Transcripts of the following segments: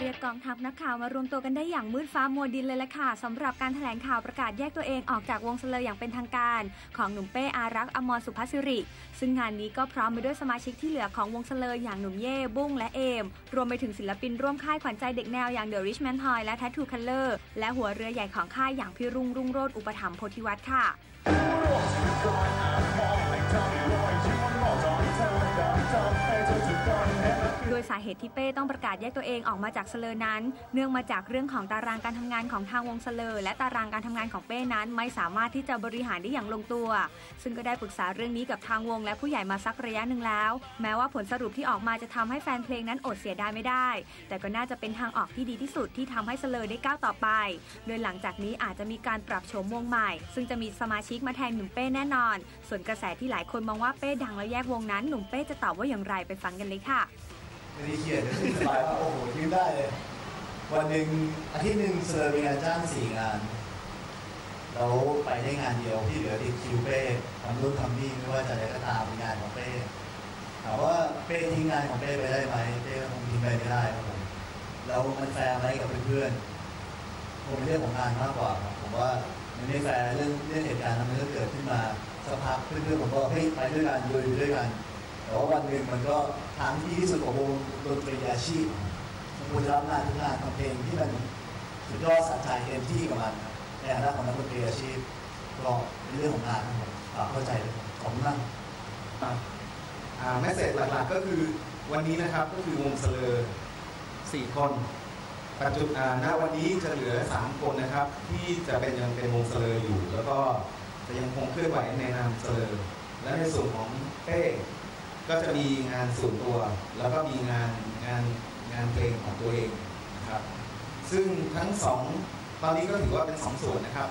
เรียกกองทัพนักข่าวมารวมตัวกันได้อย่างมืดฟ้ามัวดินเลยละค่ะสำหรับการแถลงข่าวประกาศแยกตัวเองออกจากวงเสลออย่างเป็นทางการ ของหนุ่มเป้อารักษ์อมรสุภาสิริ ซึ่งงานนี้ก็พร้อมไปด้วยสมาชิกที่เหลือของวงเสลออย่างหนุ่มเย่บุ้งและเอม รวมไปถึงศิลปินร่วมค่ายขวัญใจเด็กแนวอย่าง The Richman Toy และ Tattoo Color และหัวเรือใหญ่ของค่ายอย่างพี่รุ่งรุ่งโรจน์อุปถัมภ์โพธิวัฒน์ค่ะ สาเหตุที่เป้ต้องประกาศแยกตัวเองออกมาจากเสลอนั้น เนื่องมาจากเรื่องของตารางการทำงานของทางวงเสลอและตารางการทำงานของเป้นั้น ไม่สามารถที่จะบริหารได้อย่างลงตัว ซึ่งก็ได้ปรึกษาเรื่องนี้กับทางวง และผู้ใหญ่มาสักระยะหนึ่งแล้ว แม้ว่าผลสรุปที่ออกมาจะทำให้แฟนเพลงนั้นอดเสียดายไม่ได้ แต่ก็น่าจะเป็นทางออกที่ดีที่สุดที่ทำให้เสลอได้ก้าวต่อไป โดยหลังจากนี้อาจจะมีการปรับโฉมวงใหม่ ซึ่งจะมีสมาชิกมาแทนหนุ่มเป้แน่นอน ส่วนกระแสที่หลายคนมองว่าเป้ดังแล้วแยกวงนั้นหนุ่มเป้จะตอบว่าอย่างไรไปฟังกันเลยค่ะ ไม่ได้เครียดสบายว่าโอ้โหยืมได้เลย วันหนึ่งอาทิตย์หนึ่งเซอร์มีงานจ้างสี่งานแล้วไปได้งานเดียวที่เหลือติดคิวเป้ทำนู่นทำนี่ไม่ว่าจะอะไรก็ตามเป็นงานของเป้ถามว่าเป้ทิ้งงานของเป้ไปได้ไหมเป้คงทิ้งไปไม่ได้ครับผมแล้วมันแฟร์ไหมกับเพื่อนๆผมเรื่องของงานมากกว่าผมว่ามันไม่แฟร์เรื่องเรื่องเหตุการณ์มันก็เกิดขึ้นมาสักพักเพื่อนๆผมก็เฮ้ยไปด้วยกันอยู่อยู่ด้วยกัน แต่ว่าวันหนึ่งมันก็ทางที่ดีที่สุดของวงดนตรีอาชีพมันควรจะรับงานทุกงานทำเพลงที่มันสุดยอดสะใจเต็มที่กับมันในฐานะของนักดนตรีอาชีพก็เป็นเรื่องของงานครับผมฝากเข้าใจด้วยขอบคุณมากแมสเซจหลักๆก็คือวันนี้นะครับก็คือวงเสลอสี่คนปัจจุบันณวันนี้จะเหลือ 3 คนนะครับ ที่จะเป็นยังเป็นวงเสลออยู่ แล้วก็จะยังคงเคลื่อนไหวในนามเสลอและในส่วนของเป้ ก็จะมีงานส่วนตัว แล้วก็มีงานงานงานเพลงของตัวเองนะครับ ซึ่งทั้งสองตอนนี้ก็ถือว่าเป็นสองส่วนนะครับ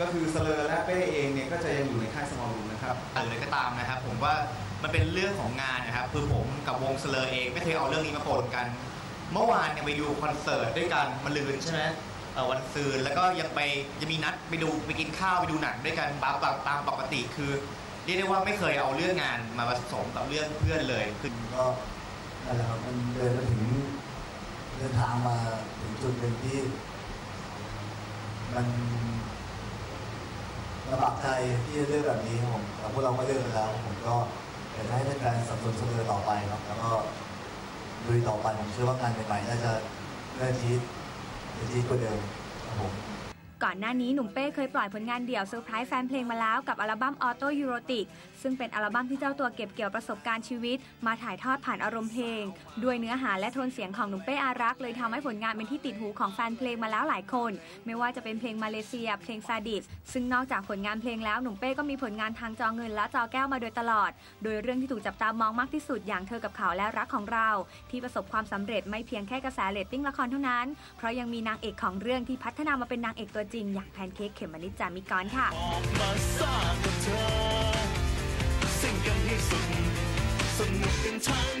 ก็คือเสลอและเป้เองเนี่ยก็จะยังอยู่ในค่ายสมอลรูมนะครับอะไรก็ตามนะครับ ผมว่ามันเป็นเรื่องของงานนะครับ คือผมกับวงเสลอเองไม่เคยเอาเรื่องนี้มาปนกัน เมื่อวานเนี่ยไปดูคอนเสิร์ตด้วยกันมาลืนใช่ไหมวันซืนแล้วก็ยังไปยังมีนัดไปดูไปกินข้าวไปดูหนังด้วยกันตามตามตามปกติคือ รียกได้ว่าไม่เคยเอาเรื่องงานมาผสมกับเรื่องเพื่อนเลยคือก็นั่นแหละครับมันเดินมาถึงเดินทางมาถึงจุดหนึ่งที่ มันลำบากใจที่จะเลือกแบบนี้ครับผมแต่พวกเราก็เลือกไปแล้วผมก็อยากจะให้แฟนๆสนับสนุนเสมอต่อไปครับแล้วก็ลุยต่อไปผมเชื่อว่างานใหม่ๆน่าจะน่าจะทีจะทีกว่าเดิมครับผม ก่อนหน้านี้หนุ่มเป้เคยปล่อยผลงานเดี่ยวเซอร์ไพรส์แฟนเพลงมาแล้วกับอัลบั้มออโตยูโรติกซึ่งเป็นอัลบั้มที่เจ้าตัวเก็บเกี่ยวประสบการณ์ชีวิต มาถ่ายทอดผ่านอารมณ์เพลง ด้วยเนื้อหาและโทนเสียงของหนุ่มเป้อารักเลยทำให้ผลงานเป็นที่ติดหูของแฟนเพลงมาแล้วหลายคน ไม่ว่าจะเป็นเพลงมาเลเซีย เพลงซาดิสซึ่งนอกจากผลงานเพลงแล้วหนุ่มเป้ก็มีผลงานทางจอเงินและจอแก้วมาโดยตลอด โดยเรื่องที่ถูกจับตามองมากที่สุดอย่างเธอกับเขาและรักของเรา ที่ประสบความสำเร็จไม่เพียงแค่กระแสเรตติ้งละครเท่านั้น เพราะยังมีนางเอกของเรื่องที่พัฒนามาเป็นนางเอกตัวจริงอย่างแพนเค้กเขมมนิจจามิกรค่ะสิ่งกันให้สุดสนุกกันทั้ง